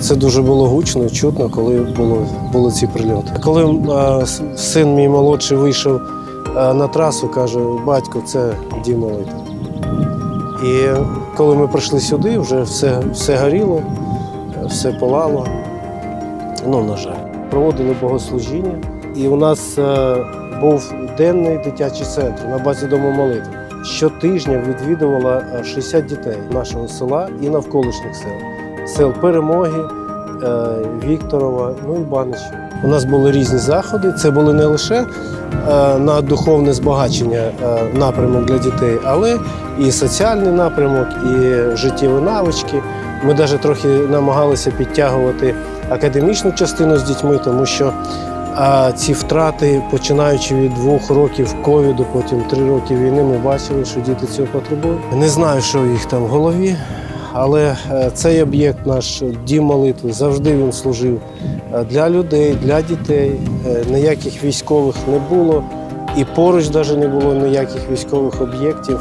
Це дуже було гучно чутно, коли було, були ці прильоти. Коли е, син мій молодший вийшов е, на трасу, каже: батько, це дім молитви. І коли ми прийшли сюди, вже все, все горіло, е, все палало. Ну, на жаль. Проводили богослужіння, і у нас е, був денний дитячий центр на базі дому молитви. Щотижня відвідувало е, 60 дітей нашого села і навколишніх сел. Сел Перемоги, е, Вікторова, ну і Банич. У нас були різні заходи. Це були не лише е, на духовне збагачення е, напрямок для дітей, але і соціальний напрямок, і життєві навички. Ми навіть трохи намагалися підтягувати академічну частину з дітьми, тому що ці втрати, починаючи від двох років ковіду, потім три роки війни, ми бачили, що діти цього потребують. Не знаю, що в їх там в голові, але е, цей об'єкт, наш дім молитви, завжди він служив е, для людей, для дітей. Е, Ніяких військових не було. І поруч навіть не було ніяких військових об'єктів.